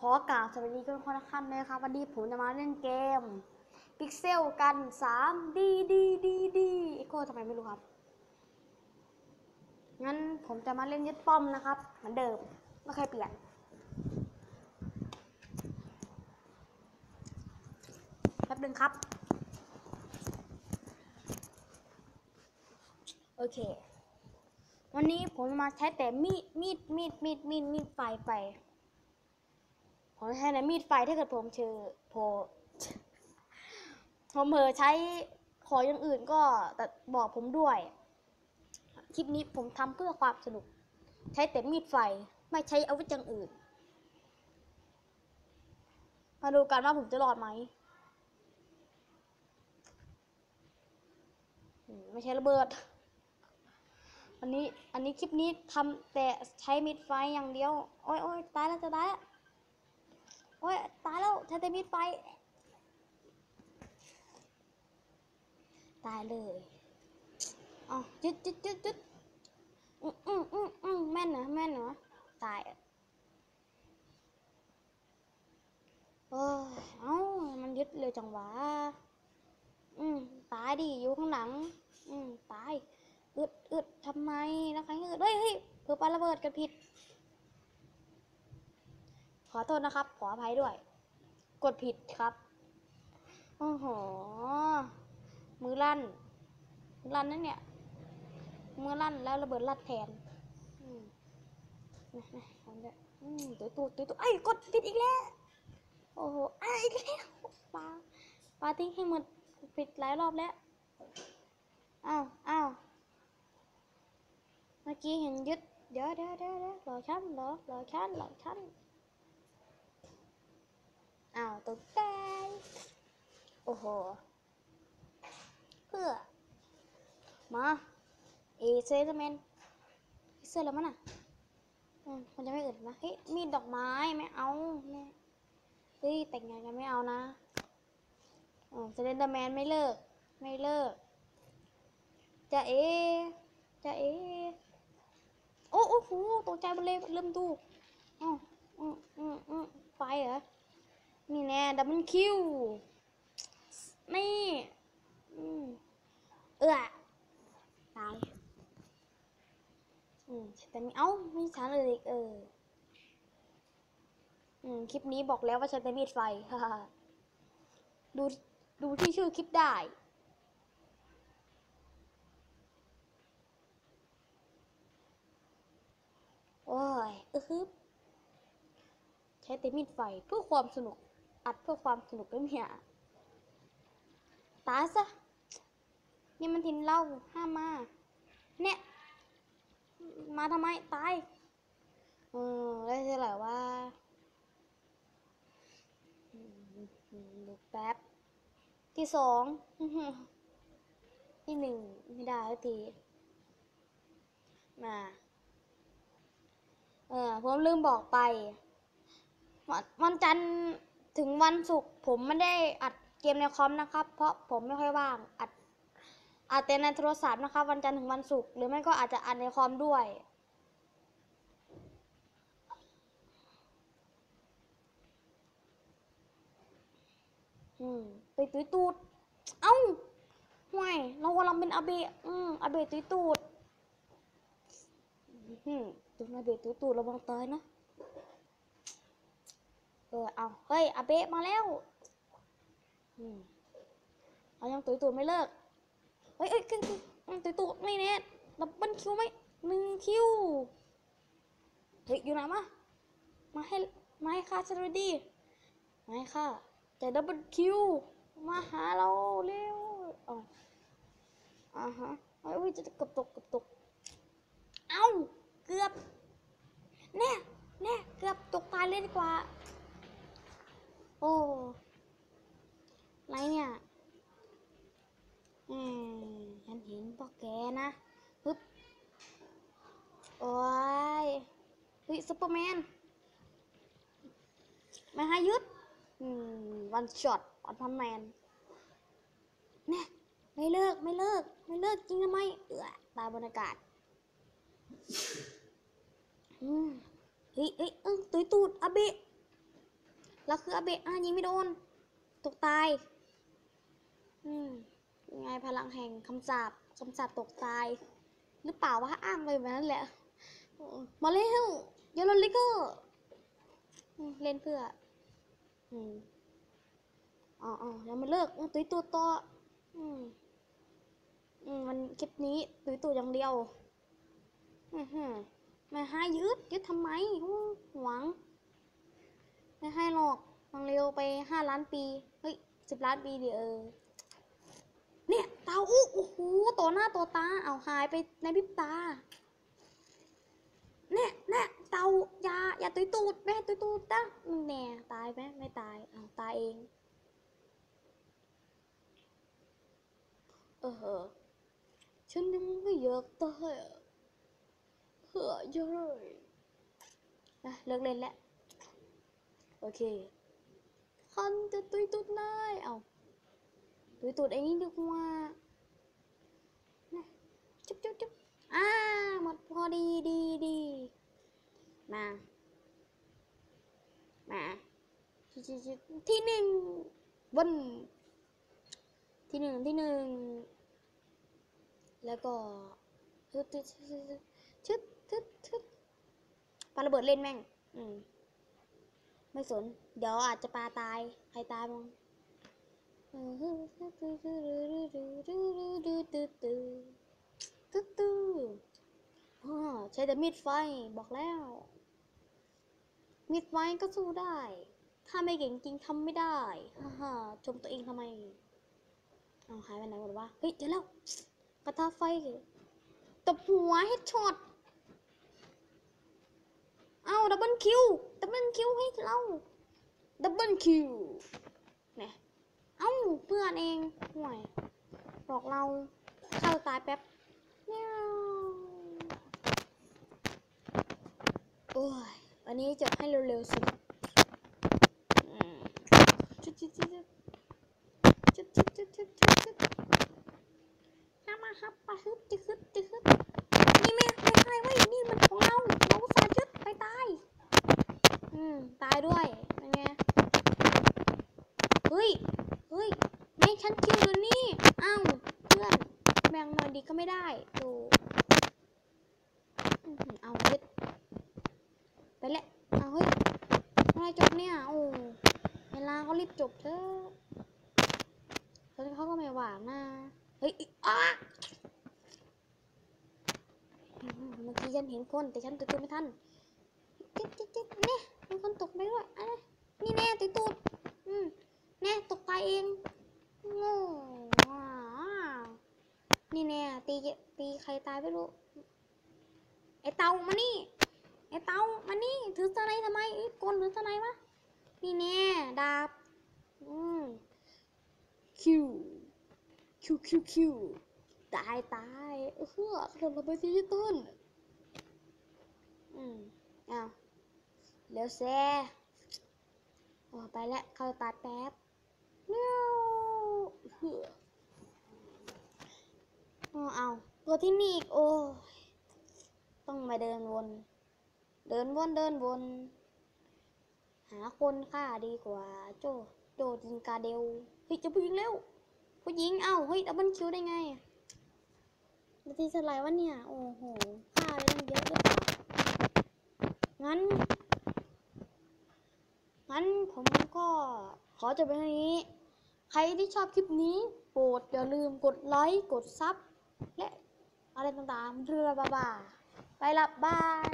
ขอกราบสวัสดีทุกคนนะครับนะครับวันนี้ผมจะมาเล่นเกมพิกเซลกัน3ดีดีดีดีเอโก้ทำไมไม่รู้ครับ งั้นผมจะมาเล่นยึดป้อมนะครับเหมือนเดิมไม่เคยเปลี่ยน แป๊บนึงครับ โอเค วันนี้ผมจะมาใช้แต่มีดมีดมีดมีดมีดมีดไฟไป ผมใช้แต่มีดไฟถ้าเกิดผมเจอโพผมเผอใช้ขออย่างอื่นก็แต่บอกผมด้วย คลิปนี้ผมทำเพื่อความสนุก ใช้แต่มีดไฟไม่ใช้อาวุธอย่างอื่น มาดูกันว่าผมจะรอดไหมอืมไม่ใช่ระเบิด อันนี้ อันนี้คลิปนี้ทำแต่ใช้มีดไฟอย่างเดียว โอ้ยโอ้ยตายแล้วจะตายแล้ว โอ้ยตายแล้วใช้แต่มีดไฟตายเลยอ๋อจุดจุดจุดจุดอืมอืมอืมอืมแม่นเหรอแม่นเหรอตายเออเอ้ามันยึดเร็วจังวะอืมตายดิอยู่ข้างหลัง อืมตายอึดอึดทำไมแล้วใครอึดเฮ้ยเฮ้ยเผื่อปาระเบิดกันผิด อโทษนะครับ ขออภัยด้วย กดผิดครับ โอ้โห มือลั่นมือลั่นนั่นเนี่ย มือลั่นแล้วระเบิดลัดแทนนะนะทำได้อืมตัวตูดตัวตูดไอ้กดผิดอีกแล้ว โอ้โหไอ้อีกแล้วปลาปลาทิ้งให้หมดผิดหลายรอบแล้ว อ้าวอ้าวเมื่อกี้เห็นยึดเดี๋ยวเดี๋ยวเดี๋ยวเดี๋ยวรอชั้นรอรอชั้นรอชั้น อ้าวตกใจโอ้โห เพื่อ มาเอเซอร์แมนเสื้อแล้วมันอะมันจะไม่อื่นนะเฮ้ยมีดอกไม้ไม่เอาไม่เฮ้ยแต่งงานกันไม่เอานะอ๋อเซเลนเดอร์แมนไม่เลิก ไม่เลิก จะเอ จะเอ โอ้โอ้โหตกใจหมดเลยเริ่มดูอ๋ออืมอืมอืมไฟเหรอ นี่แน่ดับเบิลคิวนี่เอือตายอืมแต่มีเอ้าไม่ช้าเลยอีกเอออืมคลิปนี้บอกแล้วว่าฉันเป็นมีดไฟฮ่าดูดูที่ชื่อคลิปได้โอ้ยอึฮึใช้แต่มีดไฟเพื่อความสนุก อัดเพื่อความสนุกก็มีอะตายซะนี่มันทินเหล่าห้ามมา เนี่ย มาทำไม ตาย เออได้เท่าไหร่ว่าดูแป๊บ ที่สองที่หนึ่งไม่ได้สักทีมา เออผมลืมบอกไปวันวันจันทร์ ถึงวันศุกร์ผมไม่ได้อัดเกมในคอมนะครับ เพราะผมไม่ค่อยว่างอัดอัดแต่ในโทรศัพท์นะครับ วันจันทร์ถึงวันศุกร์หรือไม่ก็อาจจะอัดในคอมด้วย อืมไปตุยตูด เอ้าห่วยเรากำลังเป็นอาเบะอืมอาเบะตุยตูดอืมตุนอาเบะตุยตูดระวังตายนะ เออเอาเฮ้ยอาเบะมาแล้วอืมเอายังตุยตูดไม่เลิก เฮ้ยเอ้ยตุยตูดอืมตุยตูดไม่แน่ดับเบิลคิวไหมหนึ่งคิว เฮ้ยอยู่ไหนมา มาให้มาให้ค่าฉันเลยดิมาให้ค่าแต่ดับเบิลคิว มาหาเราเร็วอ๋ออ่าฮะเฮ้ยจะกือบตกกือบตก เอ้า เกือบ แน่ แน่ เกือบตกตายเลยดีกว่า โอ้ไรเนี่ยอืมฉันเห็นพวกแกนะฮึบโอ้ยเฮ้ยซุปเปอร์แมนมาให้ยึดอืมวันช็อตวันพันแมนเนี่ยไม่เลิกไม่เลิก ไม่เลิกจริงทำไมเออตายบนอากาศอืมเฮ้ยเฮ้ยเออตุยตูดอาเบะ แล้วคืออาเบะอะยิงไม่โดน ตกตาย อืมยังไงพลังแห่งคำสาปคำสาปตกตาย หรือเปล่าวะอ้างไปแบบนั้นแหละ มาเร็วเยลโลลิเกอร์อืมเล่นเพื่อ อืมอ๋ออ๋อยังไม่เลิกตุยตัวต่ออืมอืมมันคลิปนี้ตุยตัวอย่างเดียวอือหือม่ให้ยึดยึดทำไมหวง ไม่ให้หรอกฟังเร็วไปห้าล้านปี เฮ้ยสิบล้านปีเดียวเออเนี่ยเตาอู้โอ้โหต่อหน้าต่อตาเอาหายไปในพริบตา เนี่ยเนี่ยเตายาอย่าตุยตูดแม่ตุยตูดนะอืมแน่ตายไหมไม่ตายเอาตายเอง เออเหอฉันยังไม่อยากตายอเฮ้ยเย้ยนะเลิกเล่นแล้ว โอเคคันจะตุยตูดนายเอาตุยตูดไอ้นี่ดีกว่านะจุ๊บจุ๊บจุ๊บอ่าหมดพอดีดีดีมามาชิชิชิที่หนึ่งบนที่หนึ่งที่หนึ่งแล้วก็ชึดชึดชึดชึดชึดชึดปาระเบิดเล่นแม่ง อืม ไม่สน เดี๋ยวอาจจะปลาตาย ใครตายมั้งตึ๊ดตึ๊ดอ๋อใช้แต่มีดไฟบอกแล้ว มีดไฟก็สู้ได้ ถ้าไม่เก่งจริงทำไม่ได้ฮ่าฮ่าชมตัวเองทำไมเอาหายไปไหนหมดวะเฮ้ยเจอแล้วกระทะไฟตบหัวเฮดช็อต เอาดับเบิลคิวดับเบิลคิวให้เราดับเบิลคิวเนี่ยเอ้าเพื่อนเองห่วยบอกเราเข้าตายแป๊บเมียโอ้ยวันนี้จบให้เร็วๆสิอืมจุดจุดจุดจุดจุดจุดจุดจุดจุดจุดห้ามาครับปะฮึบจะฮึบจะฮึบนี่แม่ไม่ใช่เว้ยนี่มันของเรา เราอุตสาห์ยึดไปตาย อืม ตายด้วยเป็นไงเฮ้ยเฮ้ยไม่ฉันคิวเดี๋ยวนี้อ้าวเพื่อนแบ่งหน่อยดีก็ไม่ได้ดูอื้อหือเอายึดไปแหละเอาเฮ้ยเมื่อไรจบเนี่ยโอ้เวลาเขารีบจบเถอะตอนนี้เขาก็ไม่หวานนะเฮ้ยอิอ๊ะอื้อหือเมื่อกี้ฉันเห็นคนแต่ฉันตัวตัวไม่ทัน จิ๊บจิ๊บจิ๊บเนี่ยมีคนตกไปด้วยอะนี่แน่ติตูดอืมแน่ตกตายเองโง่อ่านี่แน่ตีตีใครตายไม่รู้ไอเตามานี่ไอเตามานี่ถือสไนทำไมไอ้กลถือสไนวะนี่แน่ดาบอืมคิวคิวคิวคิวตายตายเออขนมระเบิดดิจิตอลอืมอ้าว เร็วแซ่โอ้ไปแล้วเข้าตาแป๊บเร็วเหืออ๋อเอาตัวที่นี่อีกโอ้ยต้องมาเดินวน เดินวนเดินวน หาคนฆ่าดีกว่า โจโจจิงกาเดลเฮ้ยจะผู้หญิงเร็วผู้หญิงเอ้าเฮ้ยดับเบิลคิวได้ไงนาทีสไลด์วะเนี่ย โอ้โหฆ่าไปตั้งเยอะเลยงั้น งั้นผมก็ขอจบไปเท่านี้ ใครที่ชอบคลิปนี้โปรดอย่าลืมกดไลค์กดซับและอะไรต่างๆเรือบ้าๆไปละบาย